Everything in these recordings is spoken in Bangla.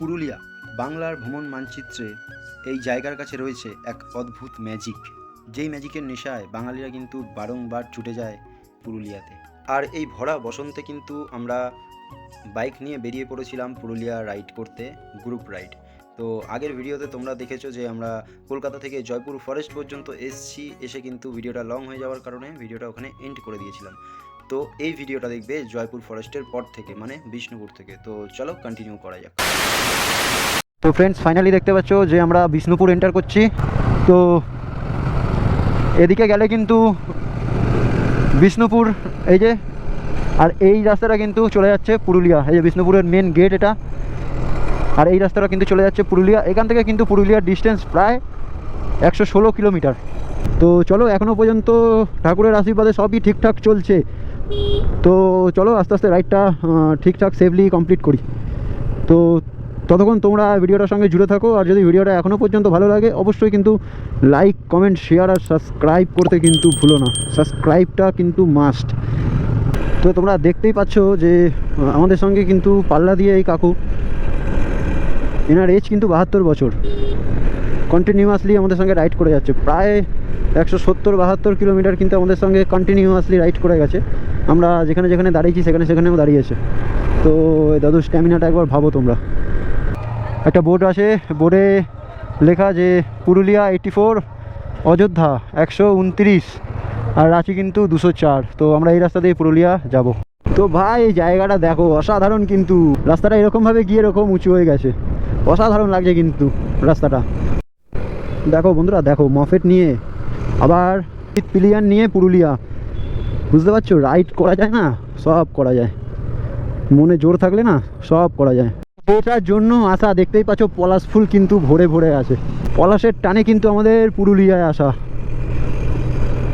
পুরুলিয়া, বাংলার ভ্রমণ মানচিত্রে এই জায়গার কাছে রয়েছে এক অদ্ভুত ম্যাজিক যেই ম্যাজিকের নেশায় বাঙালিরা কিন্তু বারংবার ছুটে যায় পুরুলিয়াতে। আর এই ভরা বসন্তে কিন্তু আমরা বাইক নিয়ে বেরিয়ে পড়েছিলাম পুরুলিয়া রাইড করতে গ্রুপ রাইড তো আগের ভিডিওতে তোমরা দেখেছ যে আমরা কলকাতা থেকে জয়পুর ফরেস্ট পর্যন্ত এসছি, এসে কিন্তু ভিডিওটা লং হয়ে যাওয়ার কারণে ভিডিওটা ওখানে এন্ড করে দিয়েছিলাম। তো এই ভিডিওটা দেখবে জয়পুর ফরেস্টের পর থেকে মানে বিষ্ণুপুর থেকে। তো চলো কন্টিনিউ করা যাক। তো ফ্রেন্ডস ফাইনালি দেখতে পাচ্ছ যে আমরা বিষ্ণুপুর এন্টার করছি। তো এদিকে গেলে কিন্তু বিষ্ণুপুর, এই যে, আর এই রাস্তাটা কিন্তু চলে যাচ্ছে পুরুলিয়া। এই যে বিষ্ণুপুরের মেন গেট এটা। আর এই রাস্তাটা কিন্তু চলে যাচ্ছে পুরুলিয়া। এখান থেকে কিন্তু পুরুলিয়ার ডিস্টেন্স প্রায় একশো ষোলো কিলোমিটার। তো চলো এখনও পর্যন্ত ঠাকুরের আশীর্বাদে সবই ঠিকঠাক চলছে। তো চলো আস্তে আস্তে রাইডটা ঠিকঠাক সেফলি কমপ্লিট করি। তো ততক্ষণ তোমরা ভিডিওটার সঙ্গে জুড়ে থাকো, আর যদি ভিডিওটা এখনও পর্যন্ত ভালো লাগে, অবশ্যই কিন্তু লাইক কমেন্ট শেয়ার আর সাবস্ক্রাইব করতে কিন্তু ভুলো না। সাবস্ক্রাইবটা কিন্তু মাস্ট তো তোমরা দেখতেই পাচ্ছ যে আমাদের সঙ্গে কিন্তু পাল্লা দিয়ে এই কাকু। এনার এজ কিন্তু বাহাত্তর বছর। কন্টিনিউয়াসলি আমাদের সঙ্গে রাইড করে যাচ্ছে। প্রায় একশো সত্তর, বাহাত্তর কিলোমিটার কিন্তু আমাদের সঙ্গে কন্টিনিউয়াসলি রাইড করে গেছে। আমরা যেখানে যেখানে দাঁড়িয়েছি, সেখানে সেখানেও দাঁড়িয়েছে তো দাদুর স্ট্যামিনাটা একবার ভাবো তোমরা। একটা বোর্ড আছে বোর্ডে লেখা যে, পুরুলিয়া এইটি ফোর অযোধ্যা একশো উনত্রিশ, আর রাঁচি কিন্তু দুশো চার। তো আমরা এই রাস্তা দিয়ে পুরুলিয়া যাব। তো ভাই এই জায়গাটা দেখো, অসাধারণ কিন্তু। রাস্তাটা এরকমভাবে গিয়ে এরকম উঁচু হয়ে গেছে। অসাধারণ লাগছে কিন্তু রাস্তাটা। দেখো বন্ধুরা, দেখো, মফেট নিয়ে, আবার পিলিয়ান নিয়ে পুরুলিয়া। বুঝতে পারছ? রাইড করা যায় না, সব করা যায়। মনে জোর থাকলে না, সব করা যায়। এটার জন্য আসা, দেখতেই পাচ্ছ, পলাশ ফুল কিন্তু ভরে ভরে আছে। পলাশের টানে কিন্তু আমাদের পুরুলিয়ায় আসা।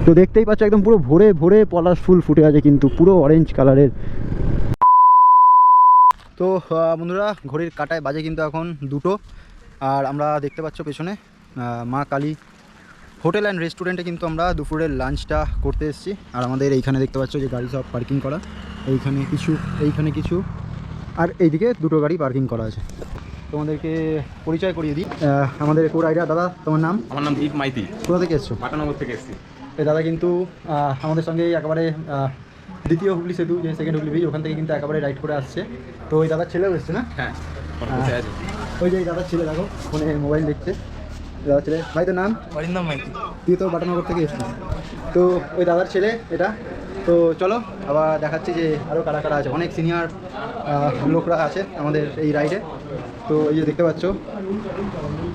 তো দেখতেই পাচ্ছ, একদম পুরো ভরে ভরে পলাশ ফুল ফুটে আছে কিন্তু, পুরো অরেঞ্জ কালারের তো বন্ধুরা, ঘড়ির কাটায় বাজে কিন্তু এখন দুটো। আর আমরা দেখতে পাচ্ছ পেছনে মা কালী হোটেল অ্যান্ড রেস্টুরেন্টে কিন্তু আমরা দুপুরের লাঞ্চটা করতে এসেছি। আর আমাদের এইখানে দেখতে পাচ্ছ যে গাড়ি সব পার্কিং করা। এইখানে কিছু এইখানে কিছু। আর এইদিকে দুটো গাড়ি পার্কিং করা আছে। তোমাদেরকে পরিচয় করিয়ে দিই। আমাদের কো রাইডার দাদা তোমার নাম? আমার নাম দীপ মাইতি। কোথা থেকে এসছো? পাটানগর থেকে এসেছি। এই দাদা কিন্তু আমাদের সঙ্গে একেবারে দ্বিতীয় হুগলি সেতু যে সেকেন্ড হুগলি ব্রিজ ওখান থেকে কিন্তু একেবারে রাইড করে আসছে। তো ওই দাদার ছেলেও এসছে না? হ্যাঁ ওই যে দাদার ছেলে দেখো ফোনে মোবাইল দেখছে। দাদার ছেলে। ভাই তোর নাম? অরিন্দম মাইতি তুই তো বাটানগর থেকে এসছিস। তো ওই দাদার ছেলে এটা। তো চলো আবার দেখাচ্ছি যে আরও কারা কারা আছে। অনেক সিনিয়র লোকরা আছে আমাদের এই রাইডে তো এই যে দেখতে পাচ্ছ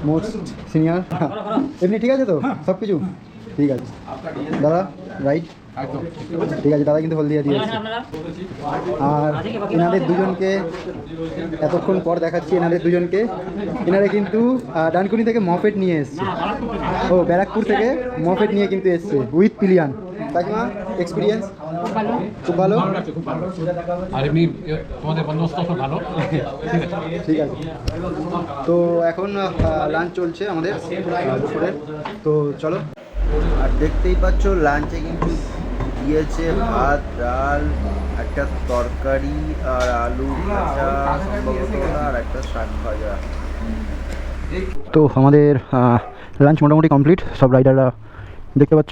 মোস্ট সিনিয়র এমনি ঠিক আছে তো? সব কিছু ঠিক আছে। দাদা রাইড ঠিক আছে দাদা কিন্তু হলদিয়া দিয়ে এসছে আর এনাদের দুজনকে এতক্ষণ পর দেখাচ্ছি এনাদের দুজনকে। এনারা কিন্তু ডানকুনি থেকে মফেট নিয়ে এসছে। ও ব্যারাকপুর থেকে মফেট নিয়ে কিন্তু এসছে উইথ পিলিয়ান। কাকিমা এক্সপিরিয়েন্স খুব ভালো। আর এমনি তোমাদের বন্দোবস্ত ভালো? ঠিক আছে। তো এখন লাঞ্চ চলছে আমাদের দুপুরের। তো চলো। আর দেখতেই পাচ্ছ লাঞ্চে কিন্তু দিয়েছে ভাত, ডাল, একটা তরকারি আর আলু ভাজা আর একটা শাক ভাজা। তো আমাদের লাঞ্চ মোটামুটি কমপ্লিট সব রাইডাররা দেখতে পাচ্ছ,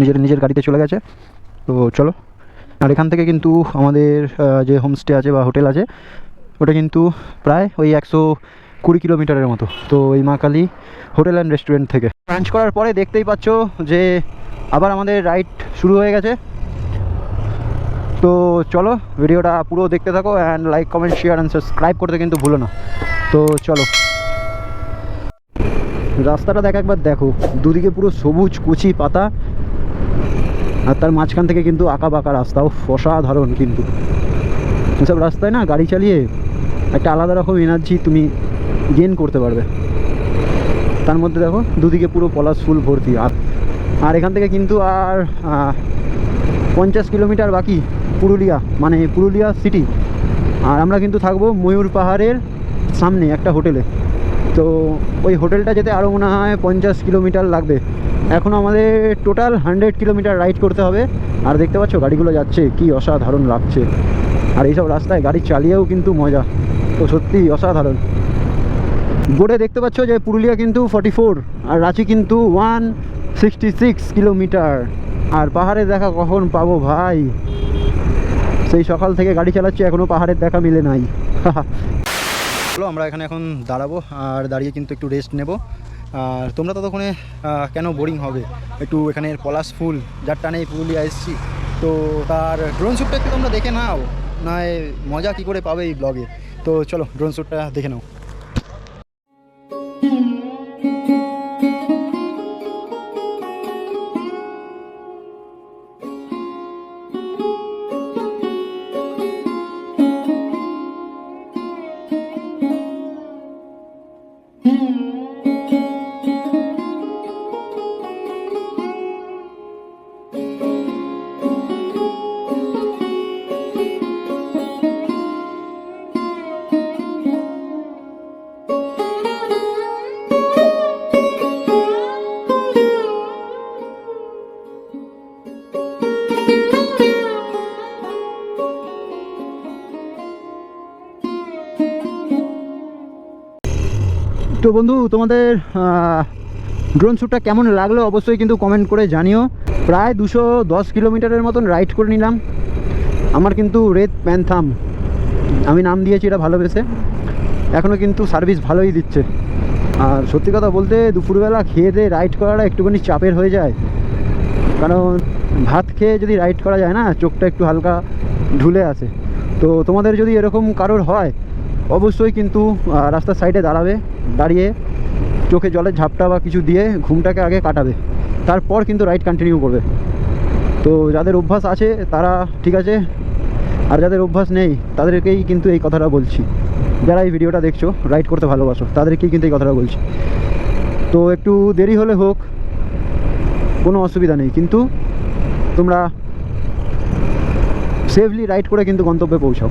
নিজের নিজের গাড়িতে চলে গেছে। তো চলো। আর এখান থেকে কিন্তু আমাদের যে হোমস্টে আছে বা হোটেল আছে, ওটা কিন্তু প্রায় ওই একশো কুড়ি কিলোমিটারের মতো। তো এই Maa Kali hotel and restaurant থেকে। লাঞ্চ করার পরে দেখতেই পাচ্ছ যে আবার আমাদের রাইড শুরু হয়ে গেছে। তো চলো ভিডিওটা পুরো দেখতে থাকো and like comment share and subscribe করতে কিন্তু ভুলো না। তো চলো। রাস্তাটা দেখ একবার দেখো, দুদিকে পুরো সবুজ কুচি পাতা, আর তার মাঝখান থেকে কিন্তু আঁকা বাঁকা রাস্তা রাস্তাও অসাধারণ কিন্তু। এসব রাস্তায় না গাড়ি চালিয়ে একটা আলাদা রকম এনার্জি তুমি গেন করতে পারবে। তার মধ্যে দেখো, দুদিকে পুরো পলাশ ফুল ভর্তি, আর আর এখান থেকে কিন্তু আর পঞ্চাশ কিলোমিটার বাকি। পুরুলিয়া মানে পুরুলিয়া সিটি আর আমরা কিন্তু থাকব ময়ূর পাহাড়ের সামনে একটা হোটেলে। তো ওই হোটেলটা যেতে আরও মনে হয় পঞ্চাশ কিলোমিটার লাগবে। এখন আমাদের টোটাল হান্ড্রেড কিলোমিটার রাইড করতে হবে। আর দেখতে পাচ্ছ গাড়িগুলো যাচ্ছে, কি অসাধারণ লাগছে। আর এইসব রাস্তায় গাড়ি চালিয়েও কিন্তু মজা। তো সত্যি অসাধারণ। বোর্ডে দেখতে পাচ্ছ যে পুরুলিয়া কিন্তু ফর্টি ফোর আর রাঁচি কিন্তু ওয়ান সিক্সটি সিক্স কিলোমিটার। আর পাহাড়ে দেখা কখন পাবো ভাই? সেই সকাল থেকে গাড়ি চালাচ্ছি এখনও পাহাড়ের দেখা মিলে নাই। চলো, আমরা এখানে এখন দাঁড়াবো আর দাঁড়িয়ে কিন্তু একটু রেস্ট নেব। আর তোমরা ততক্ষণে কেন বোরিং হবে? একটু এখানের পলাশ ফুল, যার টানে পুরুলিয়া এসেছি। তো তার ড্রোন শ্যুটটা একটু তোমরা দেখে নাও নয় মজা কি করে পাবে এই ব্লগে তো চলো ড্রোন শ্যুটটা দেখে নাও। বন্ধু, তোমাদের ড্রোন শ্যুটটা কেমন লাগল অবশ্যই কিন্তু কমেন্ট করে জানিও। প্রায় দুশো দশ কিলোমিটারের মতন রাইড করে নিলাম। আমার কিন্তু রেড প্যান্থাম আমি নাম দিয়েছি, এটা ভালোবেসে এখনও কিন্তু সার্ভিস ভালোই দিচ্ছে। আর সত্যি কথা বলতে, দুপুরবেলা খেয়ে দিয়ে রাইড করাটা একটুখানি চাপের হয়ে যায়। কারণ ভাত খেয়ে যদি রাইড করা যায় না, চোখটা একটু হালকা ঢুলে আসে তো তোমাদের যদি এরকম কারোর হয়, অবশ্যই কিন্তু রাস্তার সাইডে দাঁড়াবে। দাঁড়িয়ে চোখে জলের ঝাপটা বা কিছু দিয়ে ঘুমটাকে আগে কাটাবে। তারপর কিন্তু রাইড কন্টিনিউ করবে। তো যাদের অভ্যাস আছে, তারা ঠিক আছে। আর যাদের অভ্যাস নেই, তাদেরকেই কিন্তু এই কথাটা বলছি। যারা এই ভিডিওটা দেখছ, রাইড করতে ভালোবাসো, তাদেরকেই কিন্তু এই কথাটা বলছি। তো একটু দেরি হলে হোক, কোনো অসুবিধা নেই। কিন্তু তোমরা সেফলি রাইড করে কিন্তু গন্তব্যে পৌঁছাও।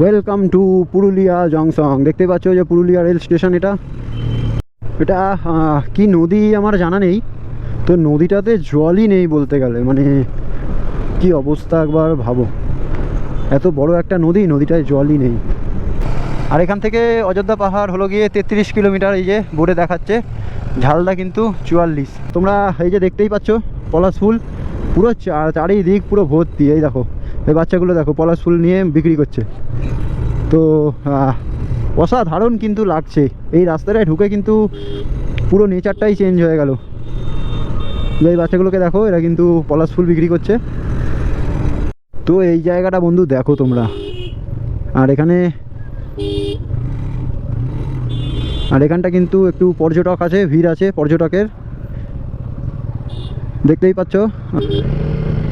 ওয়েলকাম টু পুরুলিয়া জংশন দেখতে পাচ্ছ যে পুরুলিয়া রেল স্টেশন এটা? এটা কি নদী আমার জানা নেই। তো নদীটাতে জলই নেই বলতে গেলে। মানে কি অবস্থা একবার ভাবো। এত বড় একটা নদী, নদীটায় জলই নেই। আর এখান থেকে অযোধ্যা পাহাড় হলো গিয়ে তেত্রিশ কিলোমিটার, এই যে বোর্ডে দেখাচ্ছে। ঝালদা কিন্তু চুয়াল্লিশ। তোমরা এই যে দেখতেই পাচ্ছ, পলাশ ফুল। পুরো চারিদিক পুরো ভর্তি, এই দেখো। এই বাচ্চাগুলো দেখো, পলাশ ফুল নিয়ে বিক্রি করছে। তো অসাধারণ কিন্তু লাগছে। এই রাস্তাটায় ঢুকে কিন্তু পুরো নেচারটাই চেঞ্জ হয়ে গেল। এই বাচ্চাগুলোকে দেখো, এরা কিন্তু পলাশ ফুল বিক্রি করছে। তো এই জায়গাটা বন্ধু দেখো তোমরা। আর এখানে, আর এখানটা কিন্তু একটু পর্যটক আছে, ভিড় আছে পর্যটকের। দেখতেই পাচ্ছ?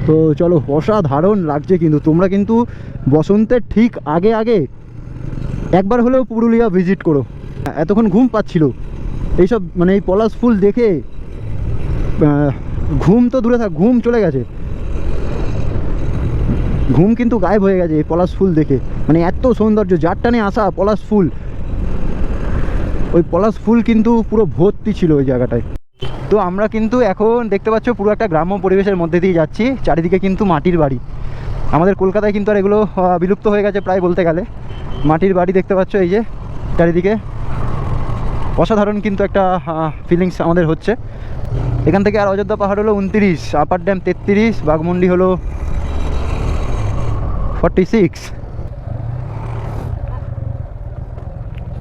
তো চলো, অসাধারণ লাগছে কিন্তু। তোমরা কিন্তু বসন্তের ঠিক আগে আগে একবার হলেও পুরুলিয়া ভিজিট করো। এতক্ষণ ঘুম পাচ্ছিল। এইসব মানে এই পলাশ ফুল দেখে ঘুম তো দূরে থাক, ঘুম চলে গেছে। ঘুম কিন্তু গায়েব হয়ে গেছে এই পলাশ ফুল দেখে। মানে এত সৌন্দর্য, যার টানে আসা পলাশ ফুল। ওই পলাশ ফুল কিন্তু পুরো ভর্তি ছিল ওই জায়গাটায়। তো আমরা কিন্তু এখন দেখতে পাচ্ছ পুরো একটা গ্রাম্য পরিবেশের মধ্যে দিয়ে যাচ্ছি, চারিদিকে কিন্তু মাটির বাড়ি। আমাদের কলকাতায় কিন্তু আর এগুলো বিলুপ্ত হয়ে গেছে প্রায় বলতে গেলে। মাটির বাড়ি দেখতে পাচ্ছ এই যে, চারিদিকে। অসাধারণ কিন্তু একটা ফিলিংস আমাদের হচ্ছে। এখান থেকে আর অযোধ্যা পাহাড় হলো উনতিরিশ, আপার ড্যাম তেত্রিশ, বাঘমুন্ডি হলো ফর্টি সিক্স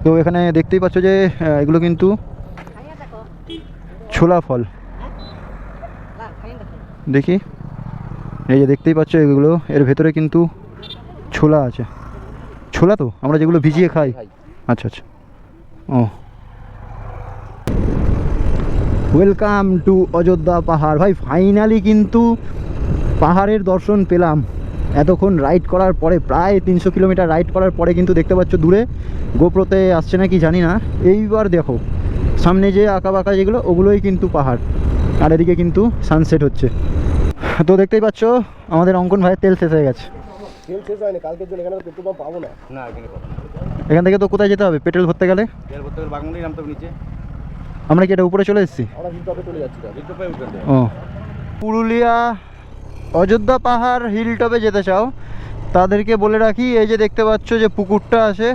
তো এখানে দেখতেই পাচ্ছ যে এগুলো কিন্তু ছোলা ফল। দেখি। এই যে দেখতেই পাচ্ছ এগুলো এর ভেতরে কিন্তু ছোলা আছে। ছোলা তো? আমরা যেগুলো ভিজিয়ে খাই। আচ্ছা আচ্ছা। ও। ওয়েলকাম টু অযোধ্যা পাহাড়। ভাই ফাইনালি কিন্তু পাহাড়ের দর্শন পেলাম। এতক্ষণ রাইড করার পরে প্রায় তিনশো কিলোমিটার রাইড করার পরে কিন্তু দেখতে পাচ্ছ দূরে গোপ্রোতে আসছে নাকি জানি না। এইবার দেখো। সামনে যে আঁকা বাঁকা যেগুলো ওগুলোই কিন্তু পাহাড়। আর এদিকে কিন্তু সানসেট হচ্ছে। তো দেখতেই পাচ্ছ আমাদের অঙ্কন ভাইয়ের তেল শেষ হয়ে গেছে। তেল শেষ হয়নি কালকের জন্য এখানে পেট্রোল পাম্প পাবো না। না এখানে এখান থেকে তো কোথায় যেতে হবে? পেট্রোল ভরতে গেলে? তেল ভরতে গেলে বাগমুন্ডি নামতে নিচে। আমরা কি এটা উপরে চলে এসেছি? আমরা চলে যাচ্ছি ও। পুরুলিয়া অযোধ্যা পাহাড় হিল টপে যেতে চাও তাদেরকে বলে রাখি এই যে দেখতে পাচ্ছ যে পুকুরটা আছে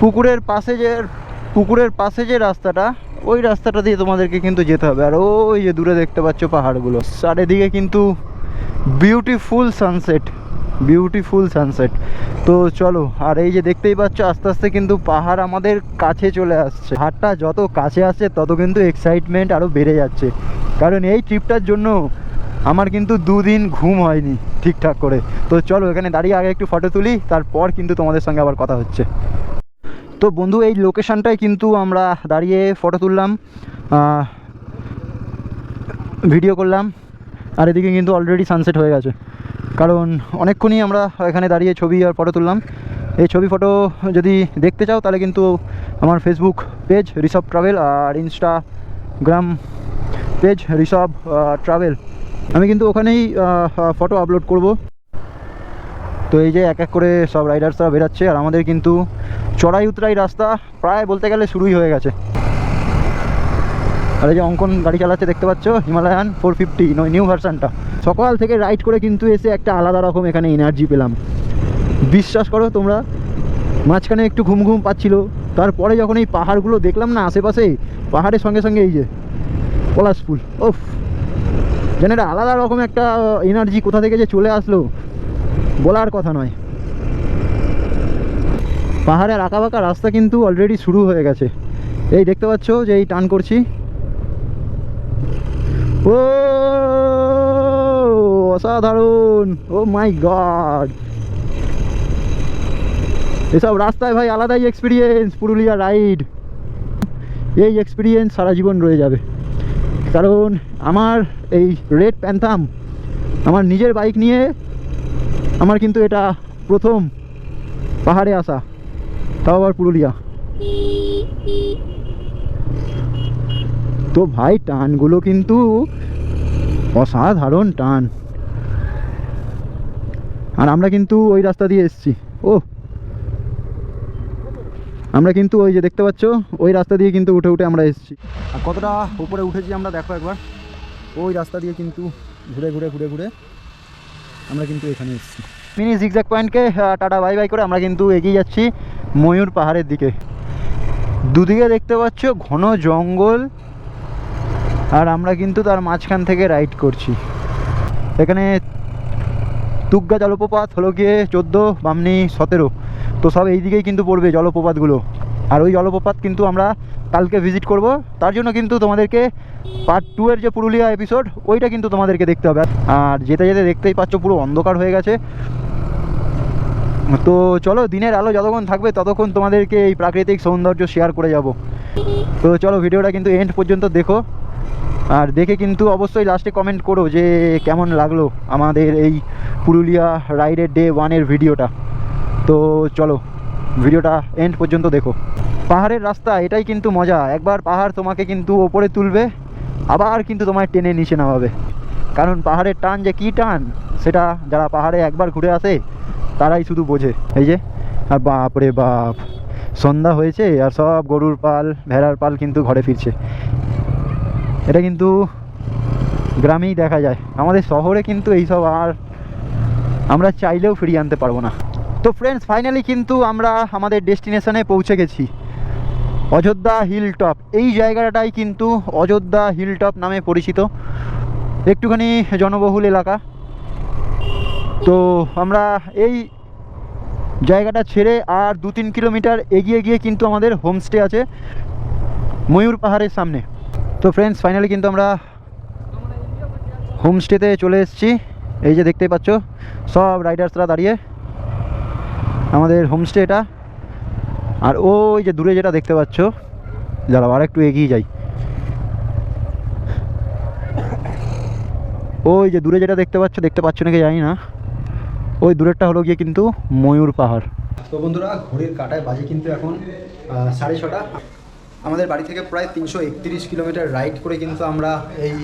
পুকুরের পাশে যে পুকুরের পাশে যে রাস্তাটা, ওই রাস্তাটা দিয়ে তোমাদেরকে কিন্তু যেতে হবে। আর ওই যে দূরে দেখতে পাচ্ছ পাহাড়গুলো। চারিদিকে কিন্তু বিউটিফুল সানসেট বিউটিফুল সানসেট তো চলো, আর এই যে দেখতেই পাচ্ছ, আস্তে আস্তে কিন্তু পাহাড় আমাদের কাছে চলে আসছে। পাহাড়টা যত কাছে আসছে তত কিন্তু এক্সাইটমেন্ট আরও বেড়ে যাচ্ছে। কারণ এই ট্রিপটার জন্য আমার কিন্তু দুদিন ঘুম হয়নি ঠিকঠাক করে। তো চলো, এখানে দাঁড়িয়ে আগে একটু ফটো তুলি, তারপর কিন্তু তোমাদের সঙ্গে আবার কথা হচ্ছে। তো বন্ধু, এই লোকেশানটায় কিন্তু আমরা দাঁড়িয়ে ফটো তুললাম ভিডিও করলাম, আর এদিকে কিন্তু অলরেডি সানসেট হয়ে গেছে। কারণ অনেকক্ষণই আমরা এখানে দাঁড়িয়ে ছবি আর ফটো তুললাম। এই ছবি ফটো যদি দেখতে চাও, তাহলে কিন্তু আমার ফেসবুক পেজ ঋষভ ট্রাভেল আর ইনস্টাগ্রাম পেজ ঋষভ ট্রাভেল আমি কিন্তু ওখানেই ফটো আপলোড করব। তো এই যে এক এক করে সব রাইডার্সরা বেরাচ্ছে, আর আমাদের কিন্তু চড়াই উতরাই রাস্তা প্রায় বলতে গেলে শুরুই হয়ে গেছে। আর এই যে অঙ্কন গাড়ি চালাচ্ছে, দেখতে পাচ্ছ? হিমালয়ান ফোর ফিফটি নয় নিউ ভার্সানটা সকাল থেকে রাইড করে কিন্তু এসে একটা আলাদা রকম এখানে এনার্জি পেলাম। বিশ্বাস করো তোমরা, মাঝখানে একটু ঘুম ঘুম পাচ্ছিল। তারপরে যখন এই পাহাড়গুলো দেখলাম না আশেপাশে, পাহাড়ের সঙ্গে সঙ্গে এই যে পলাশ ফুল ওফ যেন একটা আলাদা রকম একটা এনার্জি কোথা থেকে যে চলে আসলো। বলার কথা নয়। পাহাড়ের আঁকাবাঁকা রাস্তা কিন্তু অলরেডি শুরু হয়ে গেছে। এই দেখতে পাচ্ছ যে এই টান করছি। ও, অসাধারণ। Oh my god. এসব রাস্তায় ভাই আলাদাই এক্সপিরিয়েন্স পুরুলিয়া রাইড এই এক্সপিরিয়েন্স সারা জীবন রয়ে যাবে। কারণ আমার এই রেড প্যান্থাম আমার নিজের বাইক নিয়ে আমার কিন্তু এটা প্রথম পাহাড়ে আসা, তাও আবার পুরুলিয়া। তো ভাই, টানগুলো কিন্তু অসাধারণ টান। আর আমরা কিন্তু ওই রাস্তা দিয়ে এসেছি। ও, আমরা কিন্তু ওই যে দেখতে পাচ্ছ, ওই রাস্তা দিয়ে কিন্তু উঠে উঠে আমরা এসেছি। আর কতটা উপরে উঠেছি আমরা দেখো একবার। ওই রাস্তা দিয়ে কিন্তু ঘুরে ঘুরে ঘুরে ঘুরে আমরা কিন্তু এখানে এসেছি। মিনি জিগজ্যাক পয়েন্টকে টাটা বাই বাই করে আমরা কিন্তু এগিয়ে যাচ্ছি ময়ূর পাহাড়ের দিকে। দুদিকে দেখতে পাচ্ছ ঘন জঙ্গল, আর আমরা কিন্তু তার মাঝখান থেকে রাইড করছি। এখানে তুগ্গা জলপ্রপাত হলো গিয়ে চোদ্দ, বামনি সতেরো। তো সব এই দিকেই কিন্তু পড়বে জলপ্রপাতগুলো। আর ওই জলপ্রপাত কিন্তু আমরা কালকে ভিজিট করব। তার জন্য কিন্তু তোমাদেরকে পার্ট টু এর যে পুরুলিয়া এপিসোড ওইটা কিন্তু তোমাদেরকে দেখতে হবে। আর যেতে যেতে দেখতেই পাচ্ছ পুরো অন্ধকার হয়ে গেছে। তো চলো, দিনের আলো যতক্ষণ থাকবে ততক্ষণ তোমাদেরকে এই প্রাকৃতিক সৌন্দর্য শেয়ার করে যাব। তো চলো, ভিডিওটা কিন্তু এন্ড পর্যন্ত দেখো। আর দেখে কিন্তু অবশ্যই লাস্টে কমেন্ট করো যে কেমন লাগল আমাদের এই পুরুলিয়া রাইডের ডে ওয়ানের ভিডিওটা তো চলো। ভিডিওটা এন্ড পর্যন্ত দেখো। পাহাড়ের রাস্তা, এটাই কিন্তু মজা। একবার পাহাড় তোমাকে কিন্তু ওপরে তুলবে, আবার কিন্তু তোমায় টেনে নিচে নামাবে। কারণ পাহাড়ের টান যে কী টান, সেটা যারা পাহাড়ে একবার ঘুরে আসে, তারাই শুধু বোঝে। এই যে, আর বাপ রে বাপ, সন্ধ্যা হয়েছে আর সব গরুর পাল, ভেড়ার পাল কিন্তু ঘরে ফিরছে। এটা কিন্তু গ্রামেই দেখা যায়। আমাদের শহরে কিন্তু এইসব আর আমরা চাইলেও ফিরিয়ে আনতে পারব না। তো ফ্রেন্ডস ফাইনালি কিন্তু আমরা আমাদের ডেস্টিনেশনে পৌঁছে গেছি। অযোধ্যা হিল টপ এই জায়গাটাই কিন্তু অযোধ্যা হিল টপ নামে পরিচিত। একটুখানি জনবহুল এলাকা। তো আমরা এই জায়গাটা ছেড়ে আর দু তিন কিলোমিটার এগিয়ে গিয়ে কিন্তু আমাদের হোমস্টে আছে ময়ূর পাহাড়ের সামনে। তো ফ্রেন্ডস ফাইনালি কিন্তু আমরা হোমস্টেতে চলে এসেছি। এই যে দেখতেই পাচ্ছ, সব রাইডার্সরা দাঁড়িয়ে। আমাদের হোমস্টে এটা। আর ওই যে দূরে যেটা দেখতে পাচ্ছ, দাঁড়াও আর একটু এগিয়ে যাই। ওই যে দূরে যেটা দেখতে পাচ্ছ দেখতে পাচ্ছ নাকি জানি না। ওই দূরেরটা হলো গিয়ে কিন্তু ময়ূর পাহাড়। তো বন্ধুরা ঘড়ির কাটায় বাজে কিন্তু এখন সাড়ে ছটা। আমাদের বাড়ি থেকে প্রায় তিনশো একত্রিশ কিলোমিটার রাইড করে কিন্তু আমরা এই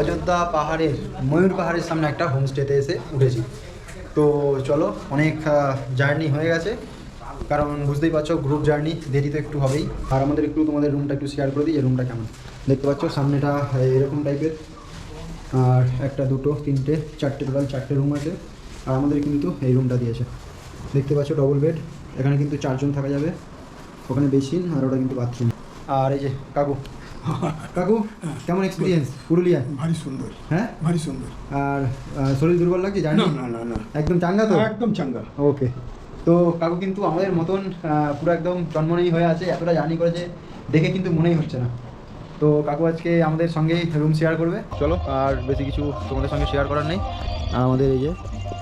অযোধ্যা পাহাড়ের, ময়ূর পাহাড়ের সামনে একটা হোমস্টেতে এসে উঠেছি। তো চলো, অনেক জার্নি হয়ে গেছে। কারণ বুঝতেই পারছ গ্রুপ জার্নি দেরি তো একটু হবেই। আর আমাদের একটু তোমাদের রুমটা একটু শেয়ার করে দিই, এই রুমটা কেমন? দেখতে পাচ্ছ, সামনেটা এরকম টাইপের আর একটা, দুটো, তিনটে, চারটে টোটাল চারটে রুম আছে। আর আমাদের কিন্তু এই রুমটা দিয়েছে। দেখতে পাচ্ছ ডবল বেড এখানে কিন্তু চারজন থাকা যাবে। ওখানে বেসিন আর ওটা কিন্তু বাথরুম আর এই যে, কাকু কাকু কেমন এক্সপিরিয়েন্স পুরুলিয়া? ভারী সুন্দর। হ্যাঁ? ভারী সুন্দর। আর শরীর দুর্বল লাগছে জানি। না না না একদম চাঙ্গা তো? একদম চাঙ্গা। ওকে। তো কাকু কিন্তু আমাদের মতন পুরো একদম জন্মনেই হয়ে আছে এতটা জার্নি করেছে দেখে কিন্তু মনেই হচ্ছে না। তো কাকু আজকে আমাদের সঙ্গেই রুম শেয়ার করবে। চলো আর বেশি কিছু তোমাদের সঙ্গে শেয়ার করার নেই। আর আমাদের এই যে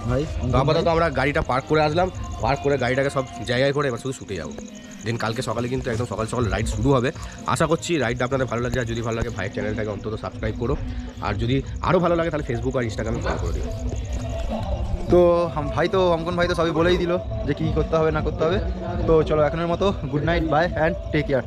ভাই আপাতত আমরা গাড়িটা পার্ক করে আসলাম। পার্ক করে গাড়িটাকে সব জায়গায় করে এবার শুধু শুটে যাব। দেন কালকে সকালে কিন্তু একদম সকাল সকাল রাইড শুরু হবে। আশা করছি রাইডটা আপনাদের ভালো লাগে আর যদি ভালো লাগে, ভাইয়ের চ্যানেলটাকে অন্তত সাবস্ক্রাইব করো। আর যদি আরও ভালো লাগে, তাহলে ফেসবুক আর ইনস্টাগ্রামে ফলো করে দিও। তো ভাই তো অঙ্কন ভাই তো সবই বলেই দিল যে কী করতে হবে, না করতে হবে। তো চলো এখনের মতো good night bye and take care